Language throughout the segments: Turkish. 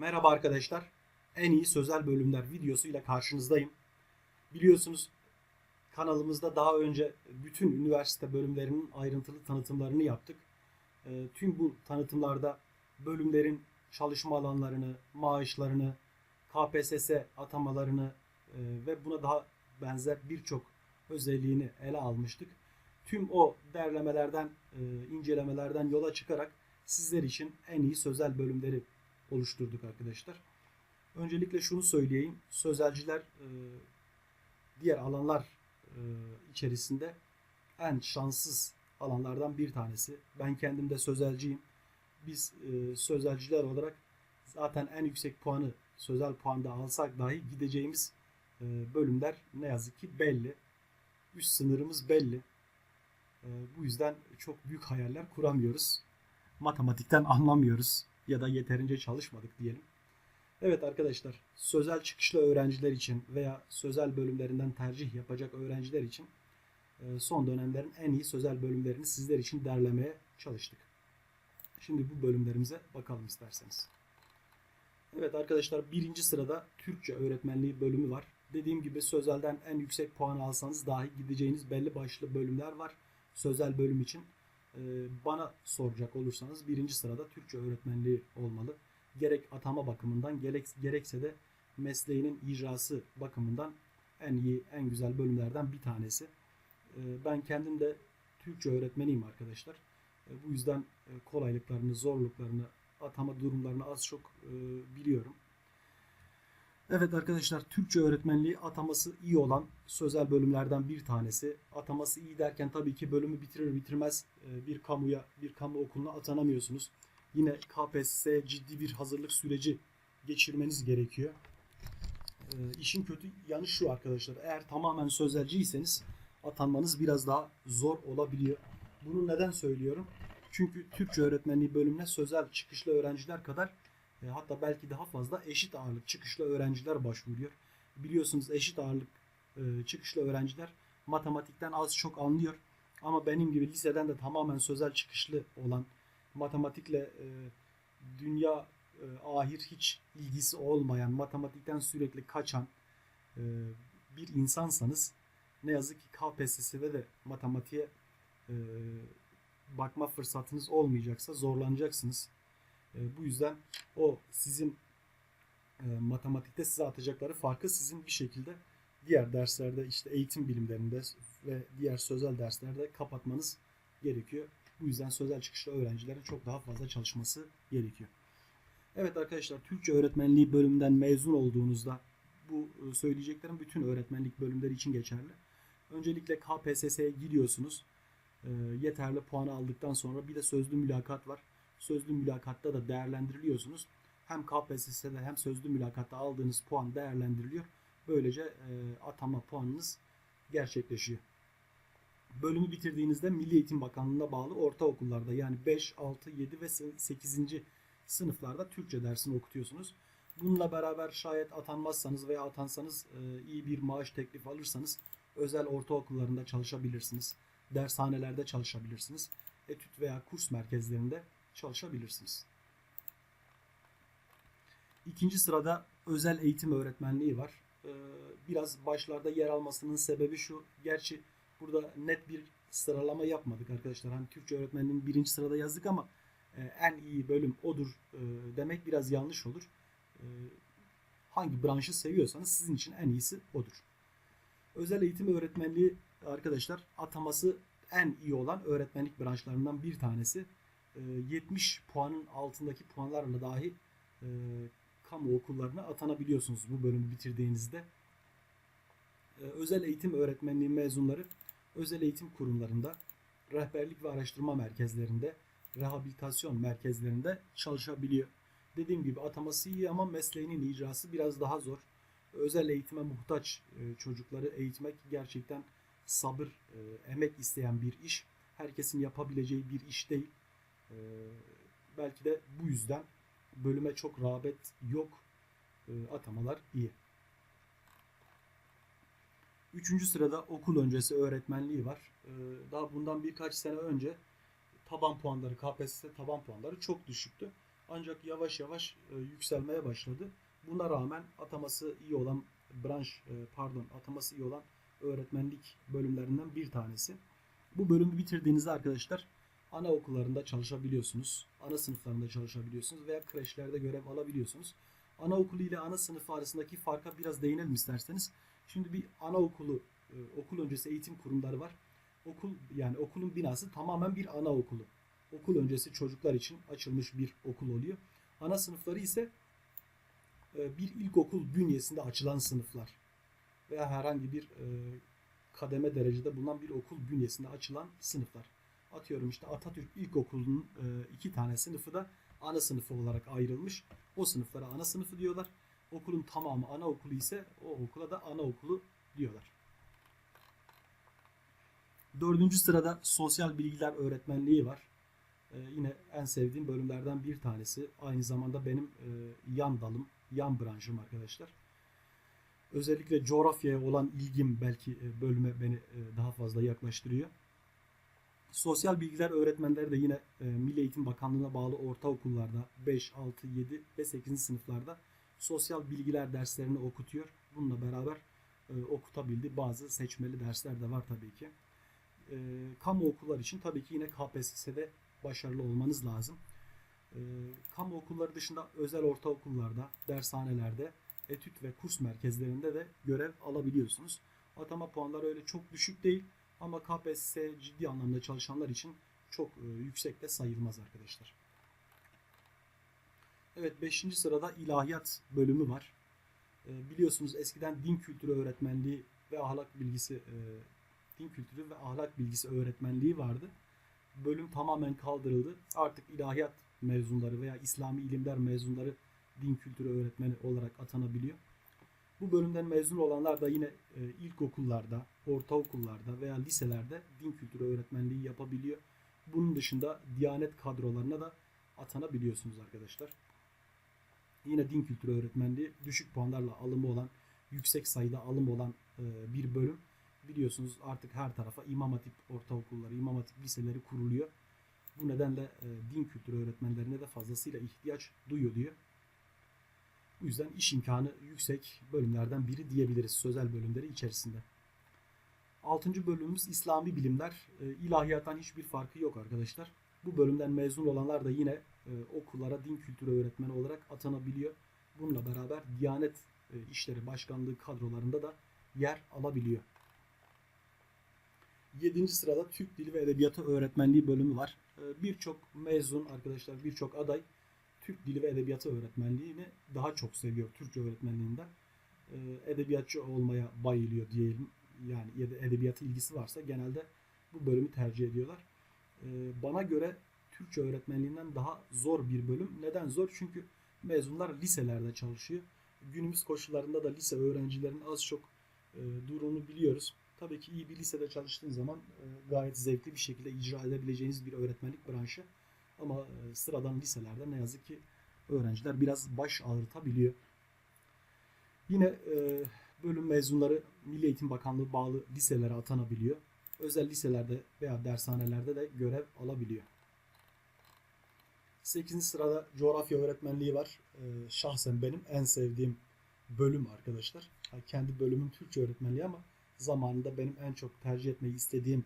Merhaba arkadaşlar. En iyi sözel bölümler videosuyla karşınızdayım. Biliyorsunuz kanalımızda daha önce bütün üniversite bölümlerinin ayrıntılı tanıtımlarını yaptık. Ee, Tüm bu tanıtımlarda bölümlerin çalışma alanlarını, maaşlarını, KPSS atamalarını e, ve buna daha benzer birçok özelliğini ele almıştık. Tüm o derlemelerden, e, incelemelerden yola çıkarak sizler için en iyi sözel bölümleri oluşturduk arkadaşlar. Öncelikle şunu söyleyeyim. Sözelciler e, diğer alanlar e, içerisinde en şanssız alanlardan bir tanesi. Ben kendim de sözelciyim. Biz e, sözelciler olarak zaten en yüksek puanı sözel puanda alsak dahi gideceğimiz bölümler ne yazık ki belli. Üst sınırımız belli. Bu yüzden çok büyük hayaller kuramıyoruz. Matematikten anlamıyoruz ya da yeterince çalışmadık diyelim. Evet arkadaşlar, sözel çıkışlı öğrenciler için veya sözel bölümlerinden tercih yapacak öğrenciler için e, son dönemlerin en iyi sözel bölümlerini sizler için derlemeye çalıştık. Şimdi bu bölümlerimize bakalım isterseniz. Evet arkadaşlar birinci sırada Türkçe öğretmenliği bölümü var. Dediğim gibi sözelden en yüksek puan alsanız dahi gideceğiniz belli başlı bölümler var. Sözel bölüm için bana soracak olursanız birinci sırada Türkçe öğretmenliği olmalı. Gerek atama bakımından gerek, gerekse de mesleğinin icrası bakımından en iyi, en güzel bölümlerden bir tanesi. E, ben kendim de Türkçe öğretmeniyim arkadaşlar. E, bu yüzden e, kolaylıklarını, zorluklarını, atama durumlarını az çok e, biliyorum. Evet arkadaşlar Türkçe öğretmenliği ataması iyi olan sözel bölümlerden bir tanesi. Ataması iyi derken tabii ki bölümü bitirir bitirmez e, bir kamuya, bir kamu okuluna atanamıyorsunuz. Yine KPSS'ye ciddi bir hazırlık süreci geçirmeniz gerekiyor. E, işin kötü yanı şu arkadaşlar. Eğer tamamen sözelciyseniz atanmanız biraz daha zor olabiliyor. Bunu neden söylüyorum? Çünkü Türkçe öğretmenliği bölümüne sözel çıkışlı öğrenciler kadar e, hatta belki daha fazla eşit ağırlık çıkışlı öğrenciler başvuruyor. Biliyorsunuz eşit ağırlık e, çıkışlı öğrenciler matematikten az çok anlıyor. Ama benim gibi liseden de tamamen sözel çıkışlı olan matematikle e, dünya e, ahir hiç ilgisi olmayan, matematikten sürekli kaçan e, bir insansanız ne yazık ki KPSS'de de matematiğe e, bakma fırsatınız olmayacaksa zorlanacaksınız. E, bu yüzden o sizin e, matematikte size atacakları farkı sizin bir şekilde diğer derslerde işte eğitim bilimlerinde ve diğer sözel derslerde kapatmanız gerekiyor. Bu yüzden sözel çıkışlı öğrencilerin çok daha fazla çalışması gerekiyor. Evet arkadaşlar Türkçe öğretmenliği bölümünden mezun olduğunuzda bu e, söyleyeceklerim bütün öğretmenlik bölümleri için geçerli. Öncelikle KPSS'ye gidiyorsunuz. E, yeterli puanı aldıktan sonra bir de sözlü mülakat var. Sözlü mülakatta da değerlendiriliyorsunuz. Hem KPSS'de hem sözlü mülakatta aldığınız puan değerlendiriliyor. Böylece e, atama puanınız gerçekleşiyor. Bölümü bitirdiğinizde Milli Eğitim Bakanlığı'na bağlı ortaokullarda yani 5, 6, 7 ve 8. sınıflarda Türkçe dersini okutuyorsunuz. Bununla beraber şayet atanmazsanız veya atansanız e, iyi bir maaş teklifi alırsanız özel ortaokullarında çalışabilirsiniz. Dershanelerde çalışabilirsiniz. Etüt veya kurs merkezlerinde çalışabilirsiniz. İkinci sırada özel eğitim öğretmenliği var. Ee, Biraz başlarda yer almasının sebebi şu. Gerçi burada net bir sıralama yapmadık arkadaşlar. Hani Türkçe öğretmenliğinin birinci sırada yazdık ama e, en iyi bölüm odur e, demek biraz yanlış olur. E, Hangi branşı seviyorsanız sizin için en iyisi odur. Özel eğitim öğretmenliği arkadaşlar ataması en iyi olan öğretmenlik branşlarından bir tanesi. E, 70 puanın altındaki puanlarla dahi e, kamu okullarına atanabiliyorsunuz bu bölümü bitirdiğinizde. E, özel eğitim öğretmenliği mezunları özel eğitim kurumlarında, rehberlik ve araştırma merkezlerinde, rehabilitasyon merkezlerinde çalışabiliyor. Dediğim gibi ataması iyi ama mesleğinin icrası biraz daha zor. Özel eğitime muhtaç e, çocukları eğitmek gerçekten sabır, e, emek isteyen bir iş. Herkesin yapabileceği bir iş değil. E, belki de bu yüzden bölüme çok rağbet yok. E, atamalar iyi. Üçüncü sırada okul öncesi öğretmenliği var. E, daha bundan birkaç sene önce taban puanları, KPSS taban puanları çok düşüktü. Ancak yavaş yavaş e, yükselmeye başladı. Buna rağmen ataması iyi olan branş e, pardon ataması iyi olan öğretmenlik bölümlerinden bir tanesi. Bu bölümü bitirdiğinizde arkadaşlar anaokullarında çalışabiliyorsunuz. Ana sınıflarında çalışabiliyorsunuz veya kreşlerde görev alabiliyorsunuz. Anaokulu ile ana sınıfı arasındaki farka biraz değinelim isterseniz. Şimdi bir anaokulu, e, okul öncesi eğitim kurumları var. Okul yani okulun binası tamamen bir anaokulu. Okul öncesi çocuklar için açılmış bir okul oluyor. Ana sınıfları ise e, bir ilkokul bünyesinde açılan sınıflar veya herhangi bir e, kademe derecede bulunan bir okul bünyesinde açılan sınıflar. Atıyorum işte Atatürk İlkokulu'nun e, iki tane sınıfı da ana sınıfı olarak ayrılmış. O sınıflara ana sınıfı diyorlar. Okulun tamamı anaokulu ise o okula da anaokulu diyorlar. Dördüncü sırada sosyal bilgiler öğretmenliği var. Ee, yine en sevdiğim bölümlerden bir tanesi. Aynı zamanda benim e, yan dalım, yan branşım arkadaşlar. Özellikle coğrafyaya olan ilgim belki e, bölüme beni e, daha fazla yaklaştırıyor. Sosyal bilgiler öğretmenleri de yine e, Milli Eğitim Bakanlığı'na bağlı ortaokullarda 5, 6, 7 ve 8. sınıflarda sosyal bilgiler derslerini okutuyor. Bununla beraber e, okutabildiği bazı seçmeli dersler de var tabii ki. E, kamu okullar için tabii ki yine KPSS'de başarılı olmanız lazım. E, kamu okulları dışında özel ortaokullarda, dershanelerde, etüt ve kurs merkezlerinde de görev alabiliyorsunuz. Atama puanları öyle çok düşük değil ama KPSS ciddi anlamda çalışanlar için çok e, yüksek de sayılmaz arkadaşlar. Evet 5. sırada ilahiyat bölümü var. E, biliyorsunuz eskiden din kültürü öğretmenliği ve ahlak bilgisi e, din kültürü ve ahlak bilgisi öğretmenliği vardı. Bölüm tamamen kaldırıldı. Artık ilahiyat mezunları veya İslami ilimler mezunları din kültürü öğretmeni olarak atanabiliyor. Bu bölümden mezun olanlar da yine e, ilkokullarda, ortaokullarda veya liselerde din kültürü öğretmenliği yapabiliyor. Bunun dışında Diyanet kadrolarına da atanabiliyorsunuz arkadaşlar. Yine din kültürü öğretmenliği düşük puanlarla alımı olan, yüksek sayıda alım olan e, bir bölüm. Biliyorsunuz artık her tarafa İmam Hatip ortaokulları, İmam Hatip liseleri kuruluyor. Bu nedenle e, din kültürü öğretmenlerine de fazlasıyla ihtiyaç duyuyor diyor. Bu yüzden iş imkanı yüksek bölümlerden biri diyebiliriz sözel bölümleri içerisinde. Altıncı bölümümüz İslami bilimler. E, ilahiyattan hiçbir farkı yok arkadaşlar. Bu bölümden mezun olanlar da yine e, okullara din kültürü öğretmeni olarak atanabiliyor. Bununla beraber Diyanet e, İşleri Başkanlığı kadrolarında da yer alabiliyor. Yedinci sırada Türk Dili ve Edebiyatı Öğretmenliği bölümü var. E, birçok mezun arkadaşlar, birçok aday Türk Dili ve Edebiyatı öğretmenliğini daha çok seviyor Türkçe öğretmenliğinden. E, edebiyatçı olmaya bayılıyor diyelim. Yani edebiyatı ilgisi varsa genelde bu bölümü tercih ediyorlar. E, bana göre Türkçe öğretmenliğinden daha zor bir bölüm. Neden zor? Çünkü mezunlar liselerde çalışıyor. Günümüz koşullarında da lise öğrencilerinin az çok e, durumunu biliyoruz. Tabii ki iyi bir lisede çalıştığın zaman e, gayet zevkli bir şekilde icra edebileceğiniz bir öğretmenlik branşı. Ama e, sıradan liselerde ne yazık ki öğrenciler biraz baş ağrıtabiliyor. Yine e, bölüm mezunları Milli Eğitim Bakanlığı bağlı liselere atanabiliyor. Özel liselerde veya dershanelerde de görev alabiliyor. 8. sırada coğrafya öğretmenliği var. E, şahsen benim en sevdiğim bölüm arkadaşlar. kendi bölümüm Türkçe öğretmenliği ama zamanında benim en çok tercih etmeyi istediğim,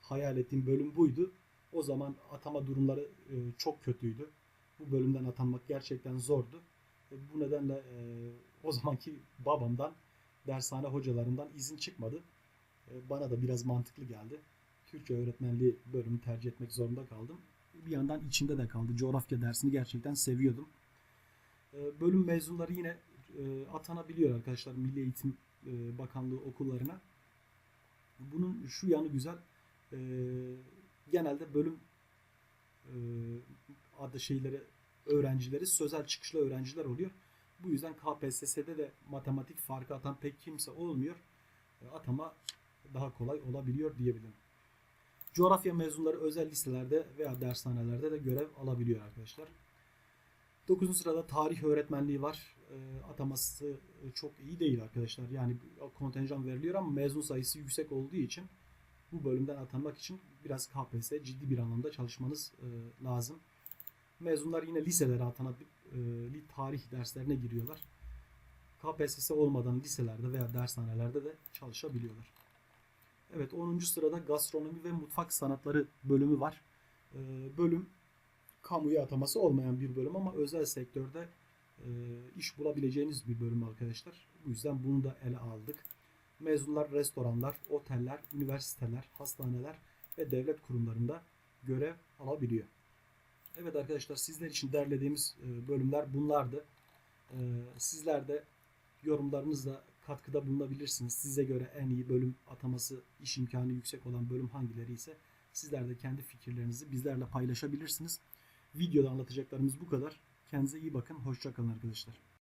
hayal ettiğim bölüm buydu. O zaman atama durumları e, çok kötüydü. Bu bölümden atanmak gerçekten zordu. E, bu nedenle e, o zamanki babamdan, dershane hocalarından izin çıkmadı. Bana da biraz mantıklı geldi. Türkçe öğretmenliği bölümü tercih etmek zorunda kaldım. Bir yandan içinde de kaldı. Coğrafya dersini gerçekten seviyordum. Bölüm mezunları yine atanabiliyor arkadaşlar Milli Eğitim Bakanlığı okullarına. Bunun şu yanı güzel genelde bölüm e, adı şeyleri öğrencileri sözel çıkışlı öğrenciler oluyor. Bu yüzden KPSS'de de matematik farkı atan pek kimse olmuyor. E, atama daha kolay olabiliyor diyebilirim. Coğrafya mezunları özel liselerde veya dershanelerde de görev alabiliyor arkadaşlar. 9. sırada tarih öğretmenliği var. E, ataması çok iyi değil arkadaşlar. Yani kontenjan veriliyor ama mezun sayısı yüksek olduğu için bu bölümden atanmak için biraz KPSS ciddi bir anlamda çalışmanız e, lazım. Mezunlar yine liselere atanıp e, tarih derslerine giriyorlar. KPSS olmadan liselerde veya dershanelerde de çalışabiliyorlar. Evet 10. sırada gastronomi ve mutfak sanatları bölümü var. E, bölüm kamuya ataması olmayan bir bölüm ama özel sektörde e, iş bulabileceğiniz bir bölüm arkadaşlar. Bu yüzden bunu da ele aldık. Mezunlar restoranlar, oteller, üniversiteler, hastaneler ve devlet kurumlarında görev alabiliyor. Evet arkadaşlar sizler için derlediğimiz e, bölümler bunlardı. E, Sizler de yorumlarınızla katkıda bulunabilirsiniz. Size göre en iyi bölüm ataması, iş imkanı yüksek olan bölüm hangileri ise sizler de kendi fikirlerinizi bizlerle paylaşabilirsiniz. Videoda anlatacaklarımız bu kadar. Kendinize iyi bakın. Hoşçakalın arkadaşlar.